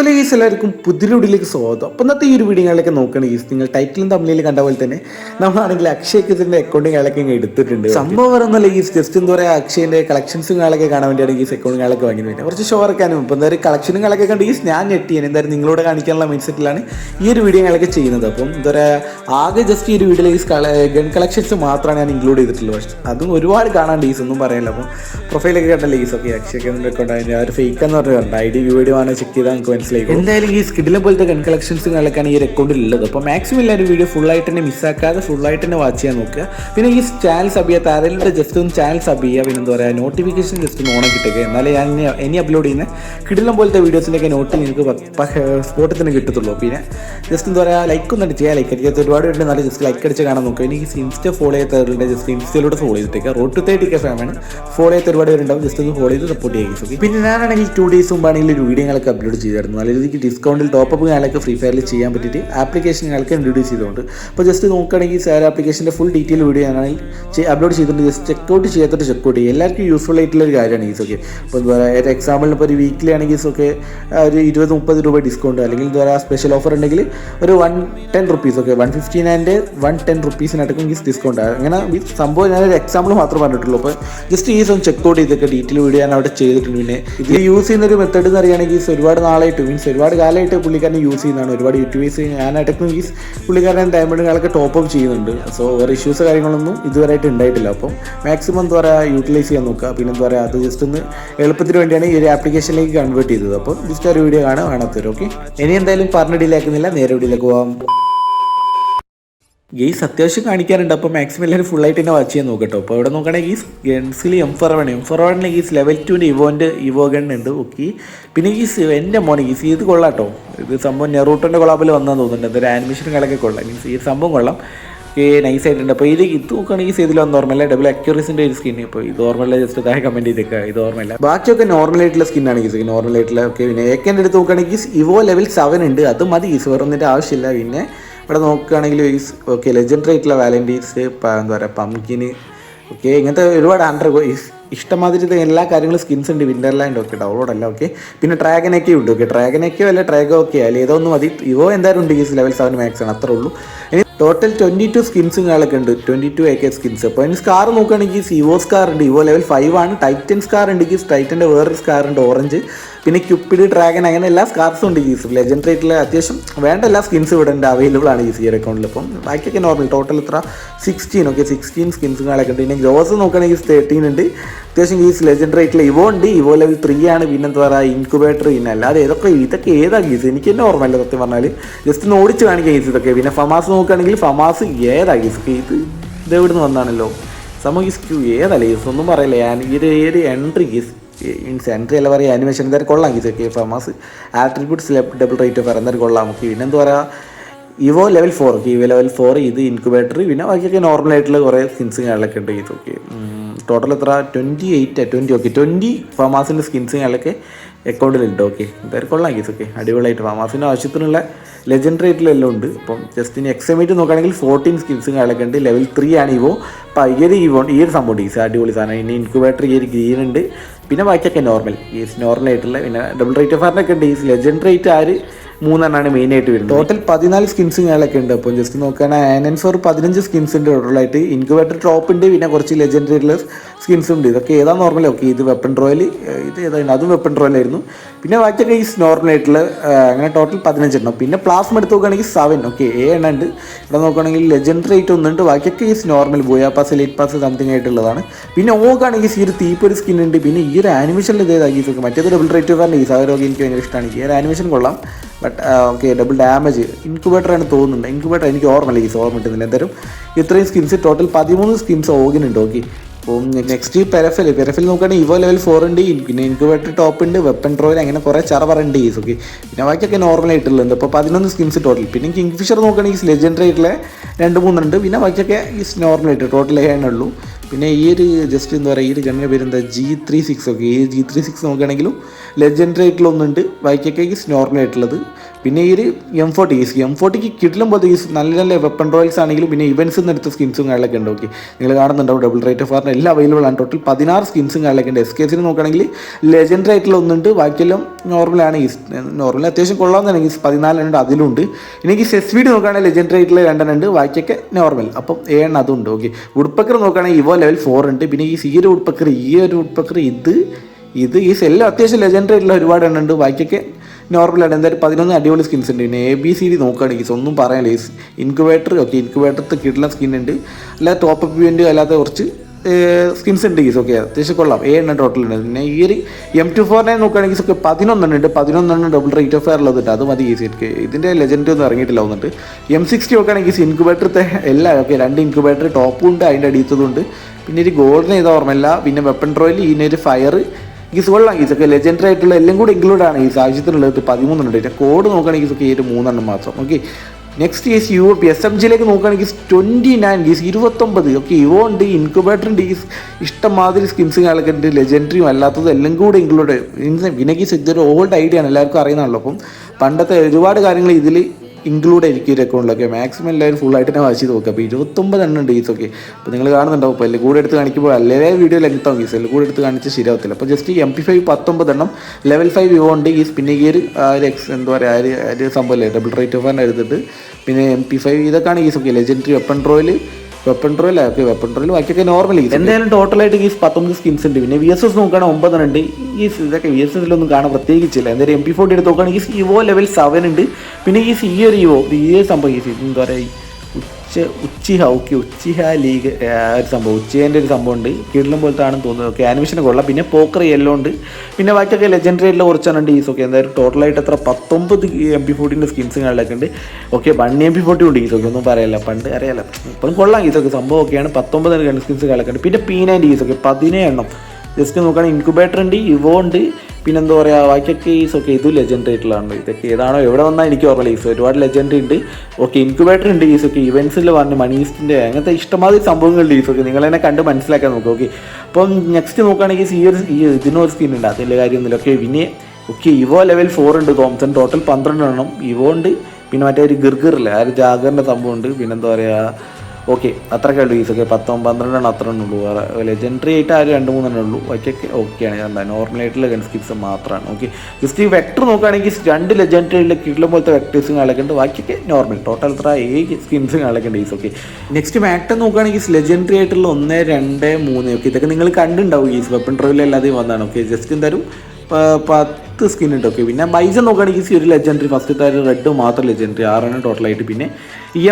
So ഈ എല്ലാവർക്കും പുതിയൊടിലേക്ക് സ്വാഗതം. അപ്പോൾ ഇന്നത്തെ ഈ ഒരു വീഡിയോകളിലൊക്കെ നോക്കുകയാണെങ്കിൽ നിങ്ങൾ ടൈറ്റിലും തമ്മിലും കണ്ട പോലെ തന്നെ നമ്മളാണെങ്കിൽ അക്ഷയ് കിസിന്റെ അക്കൗണ്ടും കാലൊക്കെ ഇങ്ങനെ എടുത്തിട്ടുണ്ട്. സംഭവം പറയുന്നില്ല ഈ ജസ്റ്റ് എന്താ പറയുക അക്ഷയന്റെ കളക്ഷൻസും കാലൊക്കെ കാണാൻ വേണ്ടിയാണ് ഈ അക്കൗണ്ടും കാലൊക്കെ വാങ്ങി പിന്നെ കുറച്ച് ഷോ ഇറക്കാനും എന്താ പറയുക കളക്ഷനും കാലൊക്കെ കണ്ട് ഈ ഞാൻ ഞെട്ടിയാണ് എന്തായാലും നിങ്ങളോട് കാണിക്കാനുള്ള മൈൻഡ് സെറ്റിലാണ് ഈ ഒരു വീഡിയോ കാലൊക്കെ ചെയ്യുന്നത്. അപ്പം എന്താ പറയുക ആകെ ജസ്റ്റ് ഈ ഒരു വീഡിയോയിൽ ഗൺ കളക്ഷൻസ് മാത്രമാണ് ഞാൻ ഇൻക്ലൂഡ് ചെയ്തിട്ടുള്ളത്. പക്ഷേ അതും ഒരുപാട് കാണാണ്ട് ഈസ് ഒന്നും പറയില്ല അപ്പം പ്രൊഫൈലൊക്കെ കണ്ട ലീസ് ഒക്കെ അക്ഷയൊക്കെ അക്കൗണ്ട് ഒരു ഫേക്ക് എന്ന് പറഞ്ഞിട്ടുണ്ട് ഐ ഡി വീഡിയോ ആണ് ചെക്ക് ചെയ്താൽ നമുക്ക് മനസ്സിലായി എന്തായാലും ഈ സ്കിഡിലെ പോലത്തെ ഗൺ കളക്ഷൻസ് കാര്യങ്ങളൊക്കെയാണ് ഈ റെക്കോർഡിൽ ഉള്ളത് അപ്പോൾ മാക്സിമം എല്ലാവരും വീഡിയോ ഫുള്ളായിട്ട് തന്നെ മിസ്സാക്കാതെ ഫുള്ളായിട്ട് തന്നെ വാച്ച് ചെയ്യാൻ നോക്കുക. പിന്നെ ഈ ചാനൽ സബ് ചെയ്യുക താരലിന്റെ ജസ്റ്റ് ഒന്ന് ചാനൽ സബ് ചെയ്യുക. പിന്നെ എന്താ പറയുക നോട്ടിഫിക്കേഷൻ ജസ്റ്റ് ഒന്ന് ഓണം കിട്ടുക എന്നാലേ ഞാൻ ഇനി അപ്ലോഡ് ചെയ്യുന്ന കിടിലം പോലത്തെ വീഡിയോസിന്റെയൊക്കെ നോട്ട് നിങ്ങൾക്ക് സ്പോട്ടിൽ തന്നെ കിട്ടത്തുള്ളൂ. പിന്നെ ജസ്റ്റ് എന്താ പറയുക ലൈക്ക് ഒന്നും ചെയ്യുക ലൈക്ക് അടിക്കാത്ത ഒരുപാട് പേരുണ്ട്. നല്ല ജസ്റ്റ് ലൈക്ക് അടിച്ച് കാണാൻ നോക്കുക. എനിക്ക് ഇൻസ്റ്റ ഫോളോ ചെയ്യാത്തവരുടെ ജസ്റ്റ് ഇൻസ്റ്റയിലൂടെ ഫോളോ ചെയ്തിട്ടേക്കുക. റോഡ് ടു തേർട്ടി കെ ഫാമാണ് ഫോളോ ചെയ്യാത്ത ഒരുപാട് പേരുണ്ടാവും. ജസ്റ്റ് ഒന്ന് ഫോളോ ചെയ്ത് സപ്പോർട്ട് ചെയ്യുക. പിന്നെ ഞാനാണെങ്കിൽ ടു ഡേയ്സ് മുമ്പാണെങ്കിൽ ഒരു വീഡിയോകളൊക്കെ അപ്ലോഡ് ചെയ്തായിരുന്നു നല്ല രീതിക്ക് ഡിസ്കൗണ്ടിൽ ടോപ്പ് അപ്പ് കാര്യങ്ങളൊക്കെ ഫ്രീ ഫയറിൽ ചെയ്യാൻ പറ്റിയിട്ട് ആപ്ലിക്കേഷൻ ഞങ്ങൾക്ക് ഇൻട്രൊഡ്യൂസ് ചെയ്തുകൊണ്ട്. അപ്പോൾ ജസ്റ്റ് നോക്കുകയാണെങ്കിൽ സാർ ആപ്ലിക്കേഷന്റെ ഫുൾ ഡീറ്റെയിൽ വീഡിയോ ഞാനാണെങ്കിൽ അപ്ലോഡ് ചെയ്തിട്ടുണ്ട്. ജസ്റ്റ് ചെക്കൗട്ട് ചെയ്യാത്തിട്ട് ചെക്കൗട്ട് ചെയ്യുക എല്ലാവർക്കും യൂസ്ഫുൾ ആയിട്ടുള്ള ഒരു കാര്യമാണ് ഈസ് ഓക്കെ അപ്പോൾ എന്താ പറയുക ഒരു എക്സാമ്പിൾ ഇപ്പോൾ ഒരു വീക്കിലി ആണെങ്കിൽ ഒക്കെ ഒരു ഇരുപത് മുപ്പത് രൂപ ഡിസ്കൗണ്ട് അല്ലെങ്കിൽ എന്താ പറയുക സ്പെഷ്യൽ ഓഫർ ഉണ്ടെങ്കിൽ ഒരു വൺ ടെൻ റുപ്പീസ് ഒക്കെ വൺ ഫിഫ്റ്റി നയന്റെ വൺ ടെൻ റുപ്പീസിനടക്കം ഈ ഡിസ്കൗണ്ട് അങ്ങനെ സംഭവം ഞാനൊരു എക്സാമ്പിൾ മാത്രമേ പറഞ്ഞിട്ടുള്ളൂ. അപ്പോൾ ജസ്റ്റ് ഈ സോ ചെക്കൗട്ട് ചെയ്തൊക്കെ ഡീറ്റെയിൽ വീഡിയോ ഞാൻ അവിടെ ചെയ്തിട്ടുണ്ട്. പിന്നെ ഇത് യൂസ് ചെയ്യുന്ന ഒരു മെത്തേഡ് എന്ന് പറയുകയാണെങ്കിൽ ഒരുപാട് നാളായിട്ട് മീൻസ് ഒരുപാട് കാലമായിട്ട് പുള്ളിക്കാരനെ യൂസ് ചെയ്യുന്നതാണ്. ഒരുപാട് യൂട്യൂബേഴ്സ് ഞാൻ മീൻസ് പുള്ളിക്കാരൻ ഡയമണ്ടുകളൊക്കെ ടോപ്പ് അപ്പ് ചെയ്യുന്നുണ്ട്. സോ വേറെ ഇഷ്യൂസ് കാര്യങ്ങളൊന്നും ഇതുവരെയായിട്ട് ഉണ്ടായിട്ടില്ല. അപ്പം മാക്സിമം എന്താ പറയുക യൂട്ടിലൈസ് ചെയ്യാൻ നോക്കുക. പിന്നെ എന്താ പറയുക അത് ജസ്റ്റ് ഒന്ന് എളുപ്പത്തിന് വേണ്ടിയാണ് ഈ ഒരു ആപ്ലിക്കേഷനിലേക്ക് കൺവേർട്ട് ചെയ്തത്. അപ്പോൾ ജസ്റ്റ് ഒരു വീഡിയോ കാണാൻ കാണാത്തവരും ഓക്കെ ഇനി എന്തായാലും പറഞ്ഞ ഡീലാക്കുന്നില്ല നേരെ വീഡിയോയിലേക്ക് പോകാം ഗെയ്സ് അത്യാവശ്യം കാണിക്കാറുണ്ട്. അപ്പോൾ മാക്സിമം എല്ലാവരും ഫുൾ ആയിട്ട് തന്നെ വാച്ച് ചെയ്യാൻ നോക്കട്ടോ. അപ്പോൾ ഇവിടെ നോക്കുകയാണെങ്കിൽ ഗീസ് ഗൺസിൽ എം ഫോർ ആണ്. എം ഫോർ ഗീസ് ലെവൽ ടുവിന്റെ ഇവോന്റെ ഇവോ ഗൺ ഉണ്ട് ഓക്കെ പിന്നെ ഗീസ് എന്റെ മോനെ ഗീസ് ഇത് കൊള്ളാട്ടോ. ഇത് സംഭവം നെറൂട്ടോന്റെ കൊളാബിൽ വന്നാന്ന് തോന്നുന്നുണ്ട്. എന്തൊരു ആനിമേഷൻ കളൊക്കെ കൊള്ളാം. മീൻസ് ഈ സംഭവം കൊള്ളാം. നൈസ് ആയിട്ടുണ്ട്. അപ്പോൾ ഇത് ഇത് നോക്കുകയാണെങ്കിൽ ഇതിൽ വന്ന് ഓർമ്മയില്ല. ഡബിൾ അക്യൂറസിന്റെ ഒരു സ്കിൻ ഇപ്പോൾ ഇത് ഓർമ്മയില്ല ജസ്റ്റ് താഴെ കമന്റ് ചെയ്തേക്കുക ഇത് ഓർമ്മയില്ല. ബാക്കിയൊക്കെ നോർമൽ ആയിട്ടുള്ള സ്കിന്നാണ് ഗീസ് നോർമൽ ആയിട്ടുള്ള ഓക്കെ പിന്നെ ഏക്കന്റെ അടുത്ത് നോക്കുകയാണെങ്കിൽ ഇവോ ലെവൽ സെവൻ ഉണ്ട്. അത് മതി. ഗീസ് വേറെ ഒന്നിന്റെ ആവശ്യമില്ല. പിന്നെ ഇവിടെ നോക്കുകയാണെങ്കിൽ ഓക്കെ ലെജൻഡറി ആയിട്ടുള്ള വാലന്റീൻസ് എന്താ പറയുക പംകിന് ഓക്കെ ഇങ്ങനത്തെ ഒരുപാട് അണ്ടർ ഇഷ്ടമാതിരി എല്ലാ കാര്യങ്ങളും സ്കിൻസ് ഉണ്ട് വിന്റർലാൻഡ് ഓക്കെ ഡൗൺലോഡ് അല്ല ഓക്കെ പിന്നെ ഡ്രാഗനൊക്കെ ഉണ്ട് ഓക്കെ ഡ്രാഗനൊക്കെയോ അല്ല ട്രാഗോ ഒക്കെ അല്ല ഏതോ ഒന്ന് മതി. ഇവോ എന്തായാലും ഉണ്ട് ഈസ് ലെവൽ സെവൻ മാക്സ് ആണ് അത്രേ ഉള്ളൂ. ഇനി ടോട്ടൽ ട്വന്റി ടു സ്കിൻസും കാളൊക്കെ ഉണ്ട്. Twenty two A K skins അപ്പോൾ ഇനി സ്കാർ നോക്കുകയാണെങ്കിൽ സിവോ സ്കാർ ഉണ്ട് ഇവോ ലെവൽ ഫൈവ് ആണ്. ടൈറ്റൻ സ്കാർ ഉണ്ട് ഗീസ് ടൈറ്റന്റെ വേറൊരു സ്കാർ ഉണ്ട് ഓറഞ്ച് പിന്നെ ക്യുപ്പിഡ് ഡ്രാഗൺ അങ്ങനെ എല്ലാ സ്കാർസും ഉണ്ട് ഗീസ് ലെജൻഡറി ആയിട്ടുള്ള അത്യാവശ്യം വേണ്ട എല്ലാ സ്കിൻസും ഇവിടെ ഉണ്ട് അവൈലബിൾ ആണ് ഈ സിയർ അക്കൗണ്ടിൽ അപ്പം ബാക്കിയൊക്കെ നോർമൽ ടോട്ടൽ ഇത്ര സിക്സ്റ്റീൻ ഓക്കെ സിക്സ്റ്റീൻ സ്കിൻസും കാളൊക്കെ ഉണ്ട്. പിന്നെ ഗ്രോസ് നോക്കുകയാണെങ്കിൽ തേർട്ടീൻ ഉണ്ട്. അത്യാവശ്യം ഗീസ് ലെജൻഡറി ആയിട്ടുള്ള ഇവോ ഉണ്ട്. ഇവോ ലെവൽ ത്രീ ആണ്. പിന്നെ എന്താ പറയുക ഇൻക്യുബേറ്റർ പിന്നെ അല്ലാതെ ഏതൊക്കെ ഇതൊക്കെ ഏതാ ഗീസ്? എനിക്ക് തന്നെ ഓർമ്മയില്ല സത്യം പറഞ്ഞാൽ ജസ്റ്റ് ഒന്ന് ഓടിച്ച് കാണിക്കുക ഗീസ് ഇതൊക്കെ. പിന്നെ ഫമാസ് നോക്കുകയാണെങ്കിൽ ഫമാസ് ഏതാ ഗീസ്? ഇത് ഇത് എവിടെ നിന്ന് വന്നാണല്ലോ? സമ ഗീസ് ക്യൂ ഏതല്ല ഗീസ്? ഒന്നും പറയില്ല. ഞാൻ ഇത് ഏത് എൻട്രി ഗീസ്? മീൻസ് എൻട്രി അല്ല പറയുക ആനിമേഷൻ എന്തായാലും കൊള്ളാം ഗീസ് ഒക്കെ. Famas attributes double rate of എന്തായാലും കൊള്ളാം. നമുക്ക് പിന്നെ എന്താ പറയുക evo level four evo level four ഇത് ഇൻക്യുബേറ്റർ പിന്നെ ബാക്കിയൊക്കെ നോർമൽ ആയിട്ടുള്ള കുറേ സ്കിൻസും കാര്യങ്ങളൊക്കെ ഉണ്ട് ഇത് ഓക്കെ ടോട്ടൽ എത്ര? Twenty eight twenty okay twenty ഫാമാസിന്റെ skins ഞങ്ങളൊക്കെ അക്കൗണ്ടിലുണ്ട് ഓക്കെ എന്തായാലും കൊള്ളാം കേസ് ഓക്കെ അടിപൊളിയായിട്ട് ഫാമാസിന്റെ ആവശ്യത്തിനുള്ള ലെജൻഡറി ആയിട്ടുള്ള എല്ലാം ഉണ്ട്. അപ്പം ജസ്റ്റ് ഇനി എക്സമേറ്റ് നോക്കുകയാണെങ്കിൽ ഫോർട്ടീൻ സ്കിൻസും കാര്യങ്ങളൊക്കെ ഉണ്ട്. ലെവൽ ത്രീ ആണ് ഇവോ. അപ്പോൾ ഈ ഒരു ഇവോ ഈ ഒരു സംഭവം ഗീസ് അടിപൊളി സാധനം. ഇനി ഇൻക്യുബേറ്റർ ഈ ഒരു ഗ്രീൻ ഉണ്ട്. പിന്നെ ബാക്കിയൊക്കെ നോർമൽ ഈസ് നോർമൽ ആയിട്ടുള്ള പിന്നെ ഡബിൾ റേറ്റ് ഓഫ് ആറിനൊക്കെ ഉണ്ട് ഈസ് ലെജൻഡറി റേറ്റ് ആര് മൂന്നെണ്ണമാണ് മെയിൻ ആയിട്ട് വരുന്നത്. ടോട്ടൽ പതിനാല് സ്കിൻസ് ഞങ്ങളൊക്കെ ഉണ്ട്. അപ്പോൾ ജസ്റ്റ് നോക്കുകയാണെങ്കിൽ ആനൻ ഫോർ പതിനഞ്ച് സ്കിൻസ് ഉണ്ട് ടോട്ടലായിട്ട് ഇൻക്യുബേറ്റർ ടോപ്പ് ഉണ്ട് പിന്നെ കുറച്ച് ലെജൻഡറി ആയിട്ടുള്ള സ്കിൻസ് ഉണ്ട്. ഇതൊക്കെ ഏതാ നോർമലി ഓക്കെ ഇത് വെപ്പൺ റോയൽ ഇത് ഏതായിരുന്നു അതും വെപ്പൺ റോയൽ ആയിരുന്നു. പിന്നെ ബാക്കിയൊക്കെ ഈ നോർമൽ ആയിട്ടുള്ള അങ്ങനെ ടോട്ടൽ പതിനഞ്ചെണ്ണം. പിന്നെ പ്ലാസ്മ എടുത്ത് നോക്കുകയാണെങ്കിൽ സെവൻ ഓക്കെ ഏ എണ്ണം ഉണ്ട്. ഇവിടെ നോക്കുകയാണെങ്കിൽ ലെജൻഡറി ആയിട്ട് ഒന്നുണ്ട് ബാക്കിയൊക്കെ ഈ normal Booyah pass light pass something ആയിട്ടുള്ളതാണ്. പിന്നെ ഓക്കാണെങ്കിൽ ഈ ഒരു തീപ്പൊരു സ്കിൻ ഉണ്ട്. പിന്നെ ഈ ഒരു ആനിമേഷനിൽ ഇതേതാക്കി ഒക്കെ. മറ്റേത് ഡബിൾ റേറ്റ് പറഞ്ഞ ഈ സാധനമൊക്കെ എനിക്ക് ഭയങ്കര ഇഷ്ടമാണ് ഈ ഒരു ആനിമേഷൻ കൊള്ളാം. But okay double damage incubator ആണ് തോന്നുന്നുണ്ട്. ഇൻക്യുബേറ്റർ എനിക്ക് ഓർമ്മയില്ല. ഈ ഓർമ്മ കിട്ടുന്നില്ല എന്തായാലും ഇത്രയും സ്കിൻസ് ടോട്ടൽ പതിമൂന്ന് സ്കിൻസ് ഓഗിനുണ്ട് ഓക്കെ അപ്പം നെക്സ്റ്റ് പെരഫിൽ പെരഫിൽ നോക്കുകയാണെങ്കിൽ ഇവോ ലെവൽ ഫോർ ഉണ്ട്. പിന്നെ ഇൻക്യുബേറ്റർ ടോപ്പ് ഉണ്ട് വെപ്പൺ ട്രോയിൽ അങ്ങനെ കുറേ ചറവറ ഉണ്ട് ഈസ് ഓക്കെ പിന്നെ ബാക്കിയൊക്കെ നോർമൽ ആയിട്ടുള്ളത് അപ്പോൾ പതിനൊന്ന് സ്കിൻസ് ടോട്ടൽ പിന്നെ കിങ് ഫിഷർ നോക്കുകയാണെങ്കിൽ ലെജൻഡറി ആയിട്ടുള്ള രണ്ട് മൂന്നുണ്ട് പിന്നെ ബാക്കിയൊക്കെ ഈസ് നോർമൽ ആയിട്ട് ടോട്ടൽ ഉള്ളൂ. പിന്നെ ഈ ഒരു ജസ്റ്റ് എന്താ പറയുക ഈ ഒരു ഗണ്ണിന്റെ പേര് എന്താ? ജി ത്രീ സിക്സ് ഓക്കെ ഈ ജി ത്രീ സിക്സ് നോക്കുകയാണെങ്കിലും ലെജൻഡറി ആയിട്ടുള്ള ഒന്നുണ്ട്. ബാക്കിയൊക്കെ ഈസ് നോർമൽ ആയിട്ടുള്ളത്. പിന്നെ ഈ ഒരു എം ഫോർട്ടി ഈസ് എം ഫോർട്ടിക്ക് കിട്ടിലും പോലത്തെ ഈ നല്ല നല്ല വെപ്പൺ റോയൽസ് ആണെങ്കിലും പിന്നെ ഇവൻസിൽ നിന്ന് എടുത്ത സ്കിൻസും കാര്യങ്ങളൊക്കെ ഉണ്ട് ഓക്കെ നിങ്ങൾ കാണുന്നുണ്ടാവും ഡബിൾ റേറ്റ് ഓഫ് ആറിന് എല്ലാം അവൈലബിൾ ആണ്. ടോട്ടൽ പതിനാറ് സ്കിൻസും കാര്യങ്ങളൊക്കെ ഉണ്ട്. എസ് കെ എസിന് നോക്കുകയാണെങ്കിൽ ലെജൻഡറി ആയിട്ടുള്ള ഒന്നുണ്ട്. ബാക്കിയെല്ലാം നോർമലാണ് ഈ നോർമൽ അത്യാവശ്യം കൊള്ളാമെന്നാണെങ്കിൽ പതിനാലെണ്ണുണ്ട് അതിലുണ്ട്. എനിക്ക് സെസ് വീഡ് നോക്കുകയാണെങ്കിൽ ലെജൻഡറി ആയിട്ടുള്ള രണ്ടെണ്ണം ഉണ്ട്. ബാക്കിയൊക്കെ നോർമൽ അപ്പം ഏഴെണ്ണം അതുണ്ട് ഓക്കെ ഉടുപ്പക്കർ നോക്കുകയാണെങ്കിൽ ഇവോ ലെവൽ ഫോർ ഉണ്ട്. പിന്നെ ഈ സീരിയൽ ഒരു ഉഡ്പക്കർ ഈ ഒരു ഉടുപ്പക്കർ ഇത് ഇത് ഈ എല്ലാം അത്യാവശ്യം ലെജൻഡറി ആയിട്ടുള്ള ഒരുപാട് എണ്ണം ഉണ്ട്. ബാക്കിയൊക്കെ നോർമലാണ് എന്തായാലും പതിനൊന്ന് അടിപൊളി സ്കിൻസ് ഉണ്ട്. പിന്നെ എ ബി സി ഡി നോക്കുകയാണെങ്കിൽ ഒന്നും പറയാനില്ല ഇൻക്യുബേറ്റർ ഓക്കെ ഇൻക്യുബേറ്റർ കിട്ടുന്ന സ്കിൻ ഉണ്ട്. അല്ലാതെ ടോപ്പ് അപ്പ് ഇവന്റ് അല്ലാതെ കുറച്ച് സ്കിൻസ് ഉണ്ട് ഗീസ് ഓക്കെ അത്യാവശ്യം കൊള്ളാം. ഏഴെണ്ണം ടോട്ടൽ ഉണ്ട്. പിന്നെ ഈ ഒരു എം ടു ഫോറിനെ നോക്കുകയാണെങ്കിൽ ഒക്കെ പതിനൊന്നെണ്ണം ഉണ്ട്. പതിനൊന്നെണ്ണം ഡബിൾ റേറ്റ് ഓഫ് ഫയർ ഉള്ളത് അത് മതി ഈസി എനിക്ക് ഇതിന്റെ ലെജൻഡ് ഒന്നും ഇറങ്ങിയിട്ടില്ല വന്നിട്ട് എം സിക്സ്റ്റി നോക്കുകയാണെങ്കിൽ ഇൻക്യുബേറ്ററത്തെ എല്ലാം ഓക്കെ രണ്ട് ഇൻക്യുബേറ്റർ ടോപ്പും ഉണ്ട് അതിന്റെ അടിയത്തതുണ്ട് പിന്നെ ഒരു ഗോൾഡിന് ചെയ്ത ഓർമ്മയില്ല. പിന്നെ വെപ്പൺ ട്രോയിൽ ഇതിനൊരു ഫയർ ഈ ഈ ഒക്കെ. ലെജൻഡറി ആയിട്ടുള്ള എല്ലാം കൂടി ഇൻക്ലൂഡ് ആണ് ഈ ആവശ്യത്തിനുള്ളത് പതിമൂന്നെണ്ണം ഡേറ്റ് കോഡ് നോക്കുകയാണെങ്കിൽ ഈ ഒരു മൂന്നെണ്ണം മാത്രം. Okay next is U P S M ജിയിലേക്ക് നോക്കുകയാണെങ്കിൽ ട്വന്റി നയൻ ഗീസ് ഇരുപത്തൊമ്പത്. ഓക്കെ ഇവോ ഉണ്ട് ഇൻക്യുബേറ്ററിന്റെ ഈ ഇഷ്ടംമാതിരി സ്കിംസും കാലൊക്കെ ഉണ്ട്. ലെജൻഡറിയും അല്ലാത്തതും എല്ലാം കൂടെ ഇൻക്ലൂഡ് പിന്നെ ഗീസ് ഇതൊരു ഓൾഡ് ഐഡിയ ആണ്. എല്ലാവർക്കും അറിയുന്നതാണല്ലോ അപ്പം. പണ്ടത്തെ ഒരുപാട് കാര്യങ്ങൾ ഇതിൽ ഇൻക്ലൂഡ് ആയിരിക്കും ഒരു അക്കൗണ്ടിലൊക്കെ മാക്സിമം എല്ലാവരും ഫുൾ ആയിട്ട് തന്നെ വാശി നോക്കുക. അപ്പോൾ ഇരുപത്തൊമ്പത് എണ്ണം ഉണ്ട് ഈസൊക്കെ അപ്പോൾ നിങ്ങൾ കാണുന്നുണ്ടാവും. അപ്പോൾ എല്ലാം കൂടെ എടുത്ത് കാണിക്കുമ്പോൾ അല്ലേ വീഡിയോ ലെങ്ത് ആവും. ഈസ് എല്ലാം കൂടെ എടുത്ത് കാണിച്ച് ശരിയാവത്തില്ല. അപ്പോൾ ജസ്റ്റ് എം പി ഫൈവ് പത്തൊമ്പത് എണ്ണം ലെവൽ ഫൈവ് യു ഉണ്ട്. ഈ പിന്നെ ഈ ഒരു എക്സ് എന്താ പറയുക ആ ഒരു ഒരു സംഭവമല്ലേ ഡബിൾ റേറ്റ് ഓഫ് ആണ് എടുത്തിട്ട് പിന്നെ എം പി ഫൈവ് ഇതൊക്കെയാണ് ഈസൊക്കെ legendary weapon royale weapon royale okay weapon royale ബാക്കിയൊക്കെ നോർമലി എന്തായാലും ടോട്ടലായിട്ട് ഈ പത്തൊമ്പത് സ്കിൻസ് ഉണ്ട്. പിന്നെ വി എസ് എസ് നോക്കുകയാണെങ്കിൽ ഒമ്പതെണ്ണം ഈ ഇതൊക്കെ വി എസ് എസിലൊന്നും കാണാൻ പ്രത്യേകിച്ചില്ല. എന്തായാലും എം പി ഫോർട്ടി എടുത്ത് നോക്കുകയാണെങ്കിൽ ഇവോ ലെവൽ സെവൻ ഉണ്ട്. പിന്നെ ഈ ഈ ഒരു ഇവോ ഈ സംഭവം എന്താ പറയുക ഉച്ച ഉച്ചിഹ ഓക്കെ ഉച്ചിഹ ലീഗ് ഒരു സംഭവം. ഉച്ചേന്റെ ഒരു സംഭവം ഉണ്ട്. കിടലും പോലത്തെ ആണെന്ന് തോന്നുന്നു. ഓക്കെ ആനിമേഷൻ കൊള്ളാം. പിന്നെ പോക്കർ യെല്ലോ ഉണ്ട് പിന്നെ ബാക്കിയൊക്കെ ലെജൻഡറി ആയിട്ടുള്ള കുറച്ചാണ് ഈസ് ഓക്കെ എന്തായാലും ടോട്ടലായിട്ട് എത്ര? പത്തൊമ്പത് എം പി ഫോർട്ടിന്റെ സ്കിൻസും കാര്യങ്ങളൊക്കെ ഉണ്ട്. Okay one M P forty ഉണ്ട് ഈസൊക്കെ. ഒന്നും പറയല്ല. പണ്ട് അറിയാലോ. ഇപ്പോഴും കൊള്ളാം ഈസൊക്കെ. സംഭവം ഒക്കെയാണ്. പത്തൊമ്പത് സ്കിൻസ് കാര്യങ്ങളൊക്കെ ഉണ്ട്. പിന്നെ പീനാന്റെ ഈസ് ഈസൊക്കെ. പതിനേഴ് എണ്ണം ജസ്റ്റ് നോക്കുകയാണെങ്കിൽ ഇൻക്യുബേറ്റർ ഉണ്ട് ഇവോ ഉണ്ട്. പിന്നെ എന്താ പറയുക ബാക്കിയൊക്കെ ഈസ് ഒക്കെ ഇത് ലെജൻഡറി ആയിട്ടുള്ളതാണ് ഇതൊക്കെ ഏതാണോ എവിടെ വന്നാൽ എനിക്ക് ഓർമ്മയില്ല. ഈസ് ഒരുപാട് ലെജൻഡ് ഉണ്ട്. ഓക്കെ ഇൻക്യുബേറ്റർ ഉണ്ട് ഈസ് ഒക്കെ ഇവൻസിൽ പറഞ്ഞ് മണീസ്റ്റിന്റെ അങ്ങനത്തെ ഇഷ്ടമാതിരി സംഭവങ്ങളുണ്ട് ഒക്കെ നിങ്ങൾ തന്നെ കണ്ട് മനസ്സിലാക്കാൻ നോക്കുക ഓക്കെ അപ്പം നെക്സ്റ്റ് നോക്കുകയാണെങ്കിൽ ഈ ഒരു ഇതിനൊരു സ്കിൻ ഉണ്ട്. അതിന്റെ കാര്യമൊന്നുമില്ല. ഓക്കെ പിന്നെ ഓക്കെ ഇവോ ലെവൽ ഫോർ ഉണ്ട്. തോംസൺ ടോട്ടൽ പന്ത്രണ്ട് എണ്ണം ഇവോ ഉണ്ട്. പിന്നെ മറ്റേ ഒരു ഗിർഗിറില്ല ആ ഒരു ജാഗറിന്റെ സംഭവം ഉണ്ട്. പിന്നെന്താ പറയുക ഓക്കെ അത്രയൊക്കെ ഉള്ളൂ സൊക്കെ പത്തോ പന്ത്രണ്ടെണ്ണം അത്ര ഉള്ളൂ. ലെജൻഡറി ആയിട്ട് ആ രണ്ട് മൂന്നെണ്ണം ഉള്ളൂ. ഒക്കെ ഓക്കെ ആണ്. എന്താ നോർമൽ ആയിട്ടുള്ള ഗൺ സ്കിപ്സ് മാത്രമാണ് ഓക്കെ ജസ്റ്റ് ഈ വെക്ടർ നോക്കുകയാണെങ്കിൽ രണ്ട് ലെജൻഡറിയിലെ കിട്ടുന്ന പോലത്തെ വെക്ടേഴ്സും കളക്കുന്നുണ്ട് ബാക്കിയൊക്കെ നോർമൽ ടോട്ടൽ അത്ര ഏഴ് സ്കിൻസ് കളക്കുന്നുണ്ട് ഈസ് ഓക്കെ നെക്സ്റ്റ് മാറ്റം നോക്കുകയാണെങ്കിൽ ലെജൻഡറി ആയിട്ടുള്ള ഒന്ന് രണ്ട് മൂന്ന് ഓക്കെ ഇതൊക്കെ നിങ്ങൾ കണ്ടുണ്ടാവും ഈസ് വെപ്പൺ ട്രോയിൽ അല്ലാതെ വന്നതാണ്. ഓക്കെ ജസ്റ്റ് എന്തായാലും പത്ത് സ്കിൻ ഉണ്ട്. ഓക്കെ പിന്നെ ബൈസൺ നോക്കുകയാണെങ്കിൽ ഒരു ലെജൻഡറി ഫസ്റ്റ് റെഡ് മാത്രം ലെജൻഡറി ആറെണ്ണം ടോട്ടലായിട്ട് പിന്നെ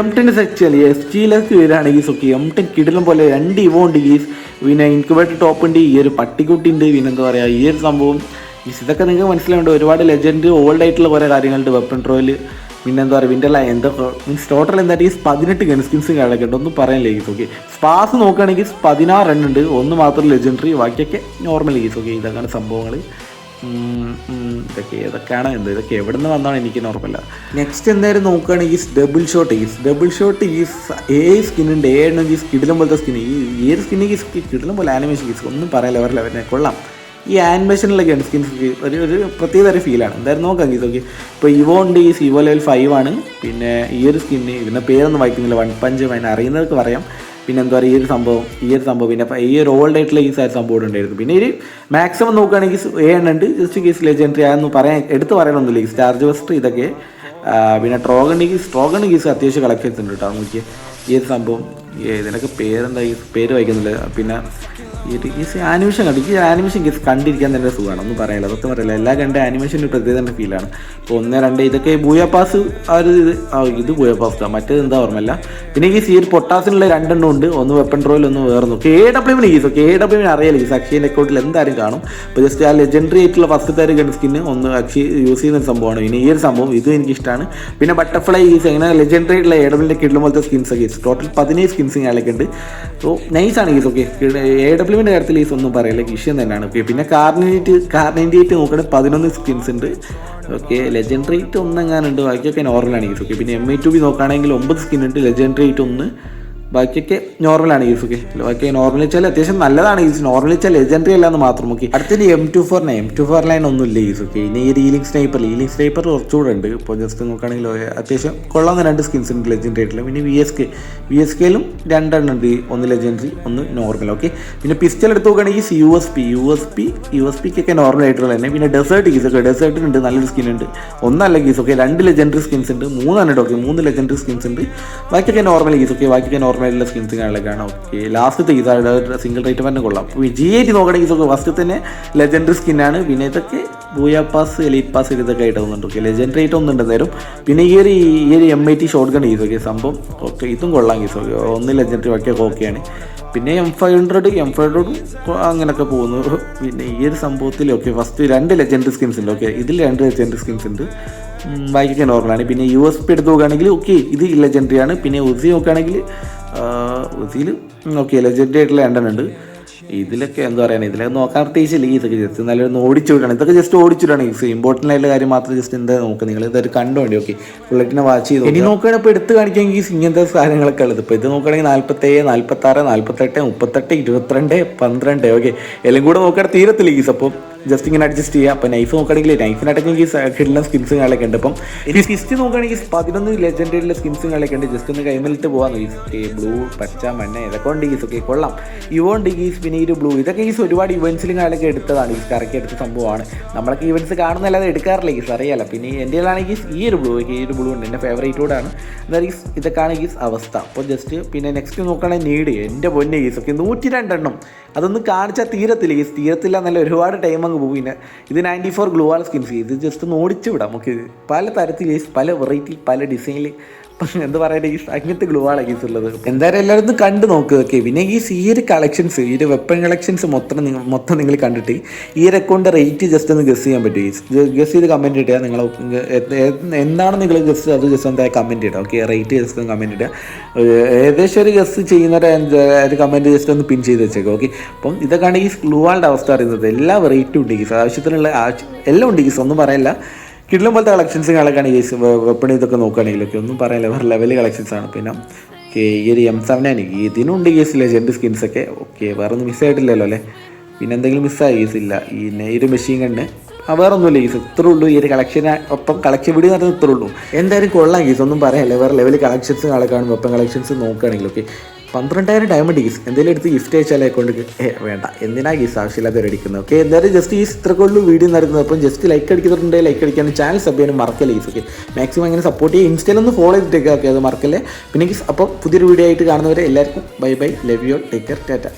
എം ടെൻ സെക്ഷൻ എസ് ജിയിലേക്ക് വരികയാണെങ്കിൽ ഓക്കെ എം ടെൻ കിടലും പോലെ രണ്ട് ഇവോ ഉണ്ട് ഈ പിന്നെ ഇൻക്യുബേറ്റർ ടോപ്പ് ഉണ്ട് ഈ ഒരു പട്ടിക്കുട്ടി ഉണ്ട് പിന്നെ എന്താ പറയുക ഈ ഒരു സംഭവം. ഇതൊക്കെ നിങ്ങൾക്ക് മനസ്സിലാവേണ്ട ഒരുപാട് ലെജൻഡ് ഓൾഡ് ആയിട്ടുള്ള കുറേ കാര്യങ്ങളുണ്ട് വെപ്പൺ ട്രോയിൽ പിന്നെ എന്താ പറയുക വിന്റെ എന്തൊക്കെ മീൻസ് ടോട്ടൽ എന്താ ഈ പതിനെട്ട് ഗൺ സ്കിൻസ് കാര്യമൊക്കെ ഒന്നും പറയാനില്ല ലേഗീസ് ഓക്കെ സ്പാസ് നോക്കുകയാണെങ്കിൽ പതിനാറ് എണ്ണം ഉണ്ട്. ഒന്ന് മാത്രം ലെജൻഡറി ബാക്കിയൊക്കെ നോർമൽ ഈസ് ഓക്കെ ഇതൊക്കെയാണ് സംഭവങ്ങൾ ഇതൊക്കെ ഏതൊക്കെയാണ് എന്ത്? ഇതൊക്കെ എവിടെ നിന്ന് വന്നാണ് എനിക്ക് ഓർമ്മയില്ല. നെക്സ്റ്റ് എന്തായാലും നോക്കുകയാണെങ്കിൽ double shot is double shot is ഏ സ്കിൻ ഉണ്ട് ഏ എണ്ണം ഈ കിടിലം പോലത്തെ സ്കിൻ ഈ ഏത് സ്കിന്നിക്ക് ഈ കിടിലം പോലെ ആനിമേഷൻ ഗീസ് ഒന്നും പറയാൻ അവരല്ല അവരെ കൊള്ളാം. ഈ ആനിമേഷനിലൊക്കെയാണ് സ്കിൻ ഒരു ഒരു പ്രത്യേക തരം ഫീലാണ് എന്തായാലും നോക്കാം ഗീസ് ഓക്കെ. ഇപ്പോൾ ഇവോ ഉണ്ട് ഈ സിവോ ലെവൽ ഫൈവ് ആണ്. പിന്നെ ഈ ഒരു സ്കിന്ന് ഇതിന്റെ പേരൊന്നും വായിക്കുന്നില്ല വൺ പഞ്ച് വൈൻ അറിയുന്നവർക്ക് പറയാം. പിന്നെ എന്താ പറയുക ഈ ഒരു സംഭവം ഈ ഒരു സംഭവം പിന്നെ ഈ ഒരു ഓൾഡ് ആയിട്ടുള്ള ഈ സംഭവം ഉണ്ടായിരുന്നു. പിന്നെ ഒരു മാക്സിമം നോക്കുകയാണെങ്കിൽ ഏ എണ്ണുണ്ട് ജസ്റ്റ് കേസ് ലെജൻഡറി ആണെന്ന് പറയാൻ എടുത്ത് പറയാനൊന്നുമില്ല ഈ സ്റ്റാർ ജോസ്റ്റർ ഇതൊക്കെ. പിന്നെ ട്രോഗൺ ഗീസ് ട്രോഗൺ ഗീസ് അത്യാവശ്യം കളക്ട് ഉണ്ട് കേട്ടോ നമുക്ക് ഈ ഒരു സംഭവം ഇതിനൊക്കെ പേരെന്താ ഈ പേര് വായിക്കുന്നില്ല. പിന്നെ ഒരു ആനിമേഷൻ കണ്ടു. ഈ ആനിമേഷൻ ഗീസ് കണ്ടിരിക്കാൻ തന്നെ സുഖമാണ്. ഒന്നും പറയാനില്ല അതൊക്കെ പറയില്ല. എല്ലാ കണ്ട ആനിമേഷൻ ഒരു പ്രത്യേക തന്നെ ഫീലാണ് ഇപ്പോൾ ഒന്ന് രണ്ട് ഇതൊക്കെ ബൂയ പാസ് ആ ഒരു ഇത് ഇത് ബൂയ പാസ് മറ്റേത് എന്താ ഓർമ്മയില്ല. പിന്നെ ഈ സീർ പൊട്ടാസിനുള്ള രണ്ടെണ്ണം ഉണ്ട്. ഒന്ന് വെപ്പൺ റോയിൽ ഒന്ന് വേറെ കെ ഡബ്ല്യുവിന് ഓക്കെ എ ഡബ്ല്യുവിന് അറിയാലോ ഈ അക്ഷയന്റെ അക്കൗണ്ടിൽ എന്തായാലും കാണും. അപ്പോൾ ജസ്റ്റ് ആ ലെജൻഡറി ആയിട്ടുള്ള ഫസ്റ്റത്തെ ഒരു ഗൺ സ്കിന്ന് ഒന്ന് അക്ഷി യൂസ് ചെയ്യുന്ന ഒരു സംഭവമാണ്. പിന്നെ ഈ ഒരു സംഭവം ഇതും എനിക്ക് ഇഷ്ടമാണ് പിന്നെ ബട്ടർഫ്ലൈ ഗീസ് എങ്ങനെ ലെജൻഡറി ആയിട്ടുള്ള എ ഡബ്ല്യൂന്റെ കിട്ടുന്ന പോലത്തെ സ്കിൻസ് ഗീസ് ടോട്ടൽ പതിനേഴ് സ്കിൻസ് ഞാനൊക്കെ ഉണ്ട്. സോ നൈസാണ് ഗീസ് ഓക്കെ എ ഡബ്ല്യുവിന്റെ കാര്യത്തിൽ ഈ ഒന്നും പറയില്ല. വിഷയം തന്നെയാണ്. ഓക്കെ പിന്നെ കാർണിറ്റ് കാർണിന്റെയിട്ട് നോക്കണേ പതിനൊന്ന് സ്കിൻസ് ഉണ്ട്. ഓക്കെ ലെജൻഡറിയിട്ട് ഒന്നെങ്ങാനുണ്ട്. ബാക്കിയൊക്കെ നോർമലാണ് ഓക്കെ പിന്നെ എം ഐ ടു ബി നോക്കുകയാണെങ്കിൽ ഒമ്പത് സ്കിൻ ഉണ്ട്. ലെജൻഡറിയിട്ട് ഒന്ന്. ബാക്കിയൊക്കെ നോർമലാണ് ഓക്കെ ബാക്കി നോർമൽ വെച്ചാൽ അത്യാവശ്യം നല്ലതാണ് യൂസ് നോർമൽ വെച്ചാൽ ലെജൻഡറി അല്ലാന്ന് മാത്രം നോക്കി. അടുത്തൊരു എം ടു ഫോറിന് എം ടു ഫോർ ലൈൻ ഒന്നും ഇല്ല യൂസൊക്കെ ഇനി ഈ റീലിംഗ് സ്നൈപ്പർ റീലിംഗ് സ്നൈപ്പർ കുറച്ചുകൂടെ ഉണ്ട്. ഇപ്പോൾ ജസ്റ്റ് നോക്കുകയാണെങ്കിൽ അത്യാവശ്യം കൊള്ളാവുന്ന രണ്ട് സ്കിൻസ് ഉണ്ട് ലെജൻഡറി ആയിട്ടുള്ള. പിന്നെ V S K V S കെയിലും രണ്ടെണ്ണം ഉണ്ട്. ഒന്ന് ലെജൻഡറി ഒന്ന് നോർമൽ ഓക്കെ പിന്നെ പിസ്റ്റൽ എടുത്ത് നോക്കുകയാണെങ്കിൽ U S P U S P U S പിക്കൊക്കെ normal ആയിട്ടുള്ള തന്നെ. പിന്നെ ഡെസേർട്ട് ഗീസ് ഒക്കെ. ഡെസേർട്ടിനുണ്ട് നല്ലൊരു സ്കിൻ ഉണ്ട്. ഒന്നല്ല ഗീസ് ഓക്കെ രണ്ട് ലെജൻഡറി സ്കിൻസ് ഉണ്ട്. മൂന്നെണ്ണം ഓക്കെ മൂന്ന് ലെജൻഡറി സ്കിൻസ് ഉണ്ട്. ബാക്കിയൊക്കെ നോർമൽ ഗീസ് ഓക്കെ ബാക്കിയൊക്കെ നോർമൽ ആയിട്ടുള്ള സ്കിൻസ് കാണാൻ ഓക്കെ ലാസ്റ്റത്തെ ഗീസ് സിംഗിൾ റേറ്റ് തന്നെ കൊള്ളാം. ജി ഐറ്റ് നോക്കണമെങ്കിൽ ഇതൊക്കെ ഫസ്റ്റ് തന്നെ ലെജൻഡറി സ്കിന്നാണ് പിന്നെ ഇതൊക്കെ ബൂയാ പാസ് എലീറ്റ് പാസ് ഇതൊക്കെ ആയിട്ട് തോന്നുന്നുണ്ട് ഓക്കെ ലെജൻഡറി ആയിട്ട് ഒന്നുണ്ട് നേരം. പിന്നെ ഈ ഒരു ഈ ഒരു M I T short gun okay സംഭവം ഓക്കെ ഇതും കൊള്ളാം ഈസ് ഓക്കെ ഒന്ന് ലെജൻഡറി ഒക്കെ ഓക്കെയാണ് പിന്നെ M five hundred M five ഹൺഡ്രഡും അങ്ങനെയൊക്കെ പോകുന്നു. പിന്നെ ഈ ഒരു സംഭവത്തിൽ ഓക്കെ ഫസ്റ്റ് രണ്ട് ലെജൻഡറി സ്കിൻസ് ഉണ്ട്. ഓക്കെ ഇതിൽ രണ്ട് ലെജൻഡറി സ്കിൻസ് ഉണ്ട്. ബാക്കിയൊക്കെ നോർമലാണ് പിന്നെ യു എസ് പി എടുത്ത് നോക്കുകയാണെങ്കിൽ ഓക്കെ ഇത് ലെജൻഡറി ആണ്. പിന്നെ ഉസി നോക്കുകയാണെങ്കിൽ ഉസിയിൽ നോക്കി ലെജൻഡ് ആയിട്ടുള്ള എണ്ണനുണ്ട് ഇതിലൊക്കെ എന്താ പറയുക ഇതിലൊക്കെ നോക്കാൻ പ്രത്യേകിച്ചില്ല. ഇതൊക്കെ ജസ്റ്റ് നല്ലൊരു ഓടിച്ചു വിടണം ഇതൊക്കെ ജസ്റ്റ് ഓടിച്ചു വിടണം ഈ ഇമ്പോർട്ടന്റ് ആയിട്ടുള്ള കാര്യം മാത്രം ജസ്റ്റ് എന്താ നോക്കുക നിങ്ങൾ ഇതൊരു കണ്ടുവേണ്ടി ഓക്കെ. ബുള്ളറ്റിനെ വാച്ച് ചെയ്തു ഇനി നോക്കുകയാണെങ്കിൽ ഇപ്പോൾ എടുത്ത് കാണിക്കുകയെങ്കിൽ ഇങ്ങനത്തെ സാധനങ്ങളൊക്കെ ഉള്ളത്. ഇപ്പോൾ ഇത് നോക്കുകയാണെങ്കിൽ നാൽപ്പത്തേഴ് നാൽപ്പത്താറ് നാൽപ്പത്തെട്ട് മുപ്പത്തെട്ട് ഇരുപത്തിരണ്ട് പന്ത്രണ്ട്. ഓക്കെ. എല്ലാം കൂടെ നോക്കുകയാണെങ്കിൽ തീരത്തില്ല ഗീസ് അപ്പം ജസ്റ്റ് ഇങ്ങനെ അഡ്ജസ്റ്റ് ചെയ്യുക അപ്പോൾ നൈഫ് നോക്കുകയാണെങ്കിൽ നൈഫിനടക്കം ഈ കിട്ടുന്ന സ്കിൻസ് കാര്യങ്ങളൊക്കെ ഉണ്ട്. അപ്പം ഈ ഫിസ്റ്റ് നോക്കുകയാണെങ്കിൽ പതിനൊന്ന് ലെജൻഡറിയിലെ സ്കിൻസ് കാര്യങ്ങളൊക്കെ ഉണ്ട്. ജസ്റ്റ് ഒന്ന് കൈമലിട്ട് പോകാം ഈ ബ്ലൂ പച്ച മഞ്ഞ ഇതൊക്കെ ഉണ്ട് ഈസ് ഒക്കെ കൊള്ളാം. ഇവോണ്ട് ഗീസ് പിന്നെ ഈ ഒരു ബ്ലൂ ഇതൊക്കെ ഈസ് ഒരുപാട് ഇവൻസിലും കാര്യങ്ങളൊക്കെ എടുത്തതാണ്. ഈ കറക്കി എടുത്ത സംഭവമാണ്. നമ്മളൊക്കെ ഇവൻസ് കാണുന്നല്ലാതെ എടുക്കാറില്ല ഈസ് അറിയാലോ. പിന്നെ എന്റെ ആണെങ്കിൽ ഈ ഒരു ബ്ലൂ ഈ ഒരു ബ്ലൂ ഉണ്ട്. എന്റെ ഫേവറേറ്റ് കൂടാണ്. എന്നാൽ ഈസ് ഇതൊക്കെയാണ് ഗീസ് അവസ്ഥ. അപ്പോൾ ജസ്റ്റ് പിന്നെ നെക്സ്റ്റ് നോക്കുകയാണെങ്കിൽ നീഡ് എന്റെ പൊന്നെ ഗീസ് ഒക്കെ നൂറ്റി രണ്ടെണ്ണം അതൊന്നും കാണിച്ചാൽ തീരത്തില്ല ഗീസ് തീരത്തില്ല എന്നല്ല ഒരുപാട് ടൈം അങ്ങ് പോകും പിന്നെ ഇത് നയന്റി ഫോർ ഗ്ലോവാൾ സ്കിൻസ്. ഇത് ജസ്റ്റ് ഒന്ന് ഓടിച്ചു വിടാം. നമുക്ക് പല തരത്തിൽ പല വെറൈറ്റി പല ഡിസൈനിൽ എന്താ പറയുക ഗീസ് അങ്ങനത്തെ ഗ്ലൂവാണ് ഗീസ് ഉള്ളത് എന്തായാലും എല്ലാവരും ഒന്ന് കണ്ട് നോക്കുക ഓക്കെ പിന്നെ ഈ ഈ ഒരു കളക്ഷൻസ് ഈ ഒരു വെപ്പൺ കളക്ഷൻസ് മൊത്തം നിങ്ങൾ മൊത്തം നിങ്ങൾ കണ്ടിട്ട് ഈ ഒരു അക്കൗണ്ട് റേറ്റ് ജസ്റ്റ് ഒന്ന് ഗസ് ചെയ്യാൻ പറ്റും ഗീസ് ചെയ്ത് കമന്റ് ഇടുക നിങ്ങൾ എന്താണ് നിങ്ങൾ ഗസ് അത് ജസ്റ്റ് എന്തായാലും കമന്റ് ഇടുക ഓക്കെ റേറ്റ് ജസ്റ്റ് ഒന്ന് കമന്റ് ഇടുക. ഏകദേശം ഒരു ഗസ് ചെയ്യുന്നവരെ ഒരു കമന്റ് ജസ്റ്റ് ഒന്ന് പിൻ ചെയ്ത് വെച്ചേക്കാം ഓക്കെ അപ്പം ഇതൊക്കെയാണ് ഈ ഗ്ലൂവാളുടെ അവസ്ഥ അറിയുന്നത് എല്ലാ വെറൈറ്റിയും ഉണ്ട് ഗീസ് ആവശ്യത്തിനുള്ള ആവശ്യം എല്ലാം ഉണ്ട് ഗീസ് ഒന്നും പറയില്ല. കിഡ്ലും പോലത്തെ കളക്ഷൻസ് കളക്കാണ് ഈ വെപ്പണി ഇതൊക്കെ നോക്കുകയാണെങ്കിലൊക്കെ ഒന്നും പറയാനില്ല. വേറെ ലെവൽ കളക്ഷൻസ് ആണ്. പിന്നെ ഓക്കെ ഈ ഒരു എം സെവൻ ആണ്. ഇതിനുണ്ട് കേസ് ലെജൻഡ് സ്കിൻസ് ഒക്കെ. ഓക്കെ വേറെ ഒന്നും മിസ്സായിട്ടില്ലല്ലോ അല്ലേ? പിന്നെ എന്തെങ്കിലും മിസ്സായി കേസ് ഇല്ല? ഈ ഒരു മെഷീൻ കണ്ട്. വേറെ ഒന്നുമില്ല കേസ് ഇത്രേ ഉള്ളൂ. ഈ ഒരു കളക്ഷന് ഒപ്പം കളക്ഷൻ വീഡിയോ നടന്ന് ഇത്രേ ഉള്ളൂ. എന്തായാലും കൊള്ളാം കേസ് ഒന്നും പറയാനില്ല. വേറെ ലെവൽ കളക്ഷൻസ് കളക്കാണ് ഒപ്പം കളക്ഷൻസ് നോക്കുകയാണെങ്കിൽ ഓക്കെ പന്ത്രണ്ടായിരം ഡയമണ്ട് ഗീസ് എന്തെങ്കിലും എടുത്ത് ഗിഫ്റ്റ് അയച്ചാൽ അക്കൗണ്ട് വേണ്ട. എന്തിനാ ഗീസ് ആവശ്യമില്ലാതെ അടിക്കുന്നത് ഓക്കെ എന്തായാലും ജസ്റ്റ് ഈ ഇത്രക്കുള്ളൂ വീഡിയോ നടക്കുന്നത് അപ്പം ജസ്റ്റ് ലൈക്ക് അടിക്കുന്നുണ്ടെങ്കിൽ ലൈക്ക് അടിക്കാനും ചാനൽ സബ് ചെയ്യാനും മറക്കല്ലേ ഗീസ് ഓക്കെ മാക്സിമം അങ്ങനെ സപ്പോർട്ട് ചെയ്യുക. ഇൻസ്റ്റയിലൊന്ന് ഫോളോ ചെയ്തിട്ടേക്ക് ഓക്കെ അത് മറക്കല്ലേ? പിന്നെ ഗീസ് അപ്പം പുതിയൊരു വീഡിയോ ആയിട്ട് കാണുന്നവരെ എല്ലാവർക്കും bye bye love you take care tata